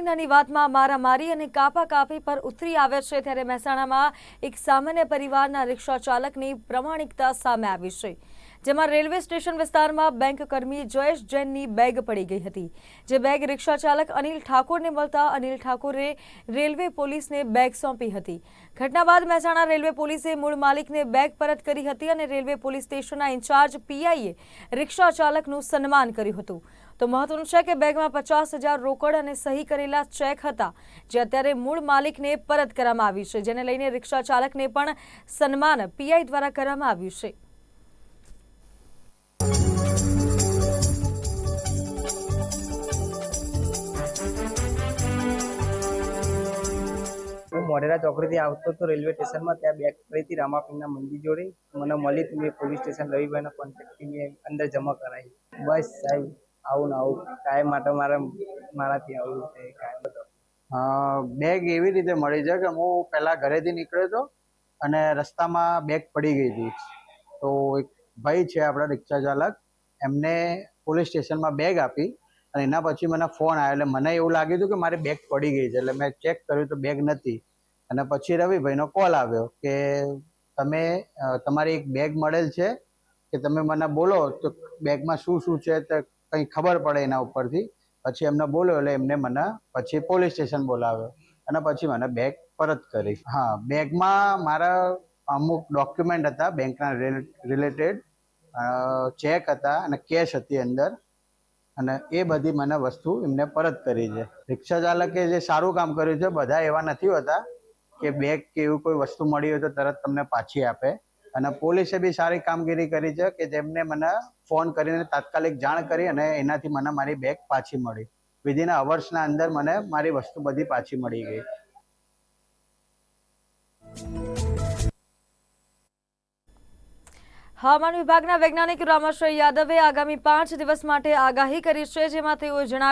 નાની વાતમાં મારામારી અને કાપા કાપી પર ઉતરી આવે છે ત્યારે મહેસાણામાં એક સામાન્ય પરિવારના રિક્ષા ચાલકની પ્રમાણિકતા સામે આવી છે. જેમાં રેલવે સ્ટેશન વિસ્તારમાં બેંક કર્મી જયેશ જૈનની બેગ પડી ગઈ હતી. જે બેગ રિક્ષા ચાલક અનિલ ઠાકોરને મળતા અનિલ ઠાકોરે રેલવે પોલીસને બેગ સોંપી હતી. ઘટના બાદ મહેસાણા રેલવે પોલીસે મૂળ માલિકને બેગ પરત કરી હતી અને રેલવે પોલીસ સ્ટેશનના ઇન્ચાર્જ પીઆઈએ રિક્ષા ચાલકનું સન્માન કર્યું હતું. તો મહત્વનું છે કે બેગમાં પચાસ હજાર રોકડ અને સહી કરેલા ચેક હતા, જે અત્યારે મૂળ માલિકને પરત કરવામાં આવી છે. જેને લઈને રિક્ષા ચાલકને પણ સન્માન પીઆઈ દ્વારા કરવામાં આવ્યું છે. મોઢેરા ચોકડીથી આવતો હતો રેલવે સ્ટેશનમાં ત્યાં બેગ કરી હતી રામાપીરના મંદિર જોડે મને મળી મેં પોલીસ સ્ટેશન રવિભાઈના કોન્ટેક્ટથી મેં અંદર જમા કરાવી. બસ સાહેબ, આવું ને આવું. કાંઈ માટે મારે, મારાથી આવું છે કાંઈ બધો બેગ એવી રીતે મળી છે કે હું પહેલાં ઘરેથી નીકળ્યો હતો અને રસ્તામાં બેગ પડી ગઈ હતી. તો એક ભાઈ છે આપણા રિક્ષા ચાલક, એમને પોલીસ સ્ટેશનમાં બેગ આપી અને એના પછી મને ફોન આવ્યો. એટલે મને એવું લાગ્યું હતું કે મારી બેગ પડી ગઈ છે. એટલે મેં ચેક કર્યું તો બેગ નથી. અને પછી રવિભાઈનો કોલ આવ્યો કે તમે તમારી એક બેગ મળેલ છે કે તમે મને બોલો તો બેગમાં શું શું છે તો કંઈ ખબર પડે એના ઉપરથી. પછી એમને બોલ્યો એટલે એમને મને પછી પોલીસ સ્ટેશન બોલાવ્યો અને પછી મને બેગ પરત કરી. હા બેગમાં મારા અમુક ડોક્યુમેન્ટ હતા બેંકના રિલેટેડ ચેક હતા અને કેશ હતી અંદર. અને એ બધી મને વસ્તુ એમને પરત કરી છે. રિક્ષા ચાલકે જે સારું કામ કર્યું છે, બધા એવા નથી હોતા. કે બેગ કે એવું કોઈ વસ્તુ મળી હોય તો તરત તમને પાછી આપે. અને પોલીસે બી સારી કામગીરી કરી છે કે જેમને મને ફોન કરીને તાત્કાલિક જાણ કરી અને એનાથી મને મારી બેગ પાછી મળી. વિધિન અવર્સના અંદર મને મારી વસ્તુ બધી પાછી મળી ગઈ. હવામાન વિભાગના વૈજ્ઞાનિક રામાશ્રય યાદવે આગામી પાંચ દિવસ માટે આગાહી કરી છે, જેમાં તેઓએ જણાવ્યું